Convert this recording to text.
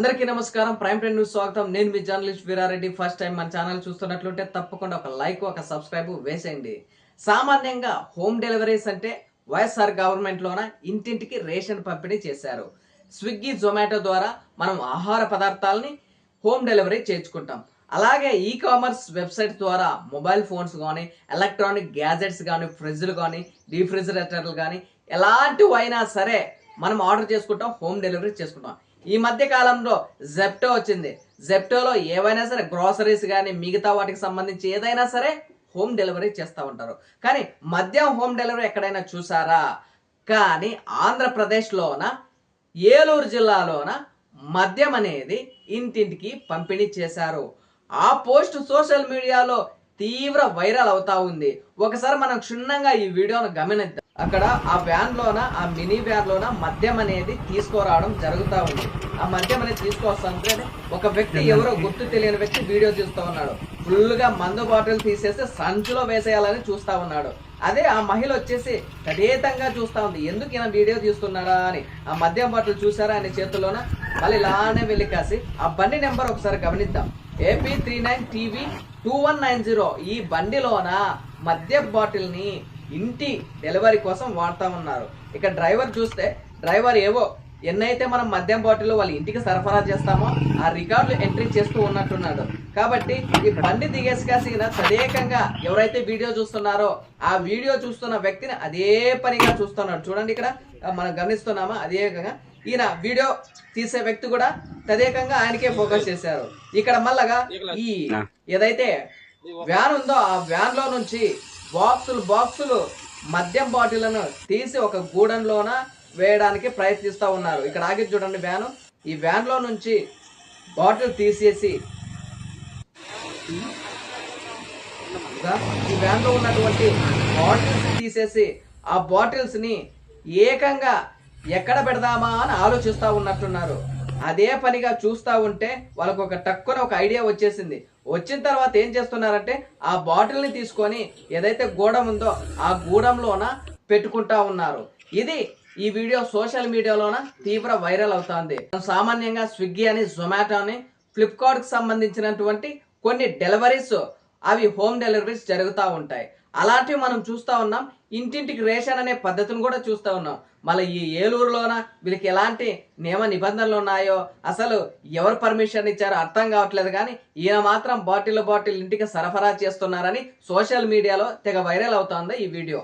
అందరికీ నమస్కారం. Prime time news స్వాగతం. నేను మీ జర్నలిస్ట్ వీరారెడ్డి. ఫస్ట్ టైం మన ఛానల్ చూస్తున్నట్లుంటే తప్పకుండా ఒక లైక్ ఒక సబ్స్క్రైబ్ వేసేయండి. సామాన్యంగా హోమ్ డెలివరీస్ అంటే వైఎస్ఆర్ గవర్నమెంట్ లోన ఇంటింటికి రేషన్ పంపిణీ చేశారు. స్విగ్గీ జొమాటో ద్వారా మనం ఆహార పదార్థాలని హోమ్ డెలివరీ చేర్చుకుంటాం అలాగే ఈ కామర్స్ వెబ్సైట్ ద్వారా మొబైల్ ఫోన్స్ కానీ ఎలక్ట్రానిక్ గ్యాజెట్స్ కానీ ఫ్రిడ్జ్లు కానీ రీఫ్రిజిరేటర్లు కానీ ఎలాంటివి అయినా సరే మనం ఆర్డర్ చేసుకుంటాం హోమ్ డెలివరీ చేసుకుంటాం. ఈ మధ్య కాలంలో జెప్టో వచ్చింది. జెప్టోలో ఏవైనా సరే గ్రోసరీస్ కానీ మిగతా వాటికి సంబంధించి ఏదైనా సరే హోమ్ డెలివరీ చేస్తూ ఉంటారు. కానీ మద్యం హోమ్ డెలివరీ ఎక్కడైనా చూసారా? కానీ ఆంధ్రప్రదేశ్లోన ఏలూరు జిల్లాలోన మద్యం అనేది ఇంటింటికి పంపిణీ చేశారు. ఆ పోస్ట్ సోషల్ మీడియాలో తీవ్ర వైరల్ అవుతా ఉంది. ఒకసారి మనం క్షుణ్ణంగా ఈ వీడియోను గమనిద్దాం. అక్కడ ఆ వ్యాన్ లోన ఆ మినీ వ్యాన్ లోన మద్యం అనేది తీసుకురావడం జరుగుతూ ఉంది. ఆ మద్యం అనేది తీసుకొస్తుంటే ఒక వ్యక్తి ఎవరో గుర్తు తెలియని వ్యక్తి వీడియో చూస్తూ ఉన్నాడు. ఫుల్గా మందు బాటిల్ తీసేసి సంచిలో వేసేయాలని చూస్తా ఉన్నాడు. అదే ఆ మహిళ వచ్చేసి కఠితంగా చూస్తా ఉంది. ఎందుకు ఈయన వీడియో తీస్తున్నాడా అని. ఆ మద్యం బాటిల్ చూసారా ఆయన చేతుల్లోన? మళ్ళీ ఇలానే వెళ్ళి కాసి ఆ బండి నెంబర్ ఒకసారి గమనిద్దాం. AP three nine TV two one nine zero ఈ బండిలోన మద్యం బాటిల్ని ఇంటి డెలివరీ కోసం వాడుతా ఉన్నారు. ఇక డ్రైవర్ చూస్తే డ్రైవర్ ఏవో ఎన్నైతే మనం మద్యం బాటిల్ వాళ్ళ ఇంటికి సరఫరా చేస్తామో ఆ రికార్డులు ఎంట్రీ చేస్తూ ఉన్నట్టున్నాడు. కాబట్టి ఈ బండి దిగేసి కాసిన తదేకంగా ఎవరైతే వీడియో చూస్తున్నారో ఆ వీడియో చూస్తున్న వ్యక్తిని అదే పనిగా చూస్తున్నాడు. చూడండి ఇక్కడ మనం గమనిస్తున్నామా? అదే విధంగా ఈయన వీడియో తీసే వ్యక్తి కూడా తదేకంగా ఆయనకే ఫోకస్ చేశారు. ఇక్కడ మళ్ళగా ఈ ఏదైతే వ్యాన్ ఉందో ఆ వ్యాన్లో నుంచి బాక్సులు బాక్సులు మద్యం బాటిళ్ళను తీసి ఒక గూడెంలోన వేయడానికి ప్రయత్నిస్తూ ఉన్నారు. ఇక్కడ ఆగి చూడండి వ్యాను. ఈ వ్యాన్లో నుంచి బాటిల్ తీసేసి ఈ వ్యాన్లో ఉన్నటువంటి బాటిల్స్ తీసేసి ఆ బాటిల్స్ని ఏకంగా ఎక్కడ పెడదామా అని ఆలోచిస్తూ ఉన్నట్టున్నారు. అదే పనిగా చూస్తూ ఉంటే వాళ్ళకు ఒక టక్కున ఒక ఐడియా వచ్చేసింది. వచ్చిన తర్వాత ఏం చేస్తున్నారంటే ఆ బాటిల్ని తీసుకొని ఏదైతే గూడెం ఉందో ఆ గూడెంలోన పెట్టుకుంటా ఉన్నారు. ఇది ఈ వీడియో సోషల్ మీడియాలోన తీవ్ర వైరల్ అవుతుంది. సామాన్యంగా స్విగ్గీ అని జొమాటో అని ఫ్లిప్కార్ట్ సంబంధించినటువంటి కొన్ని డెలివరీస్ అవి హోమ్ డెలివరీస్ జరుగుతూ ఉంటాయి. అలాంటివి మనం చూస్తూ ఉన్నాం. ఇంటింటికి రేషన్ అనే పద్ధతిని కూడా చూస్తూ ఉన్నాం. మళ్ళీ ఈ ఏలూరులోన వీళ్ళకి ఎలాంటి నియమ నిబంధనలు ఉన్నాయో అసలు ఎవరు పర్మిషన్ ఇచ్చారో అర్థం కావట్లేదు కానీ ఈయన మాత్రం బాటిల్ బాటిల్ ఇంటికి సరఫరా చేస్తున్నారని సోషల్ మీడియాలో తెగ వైరల్ అవుతోంది ఈ వీడియో.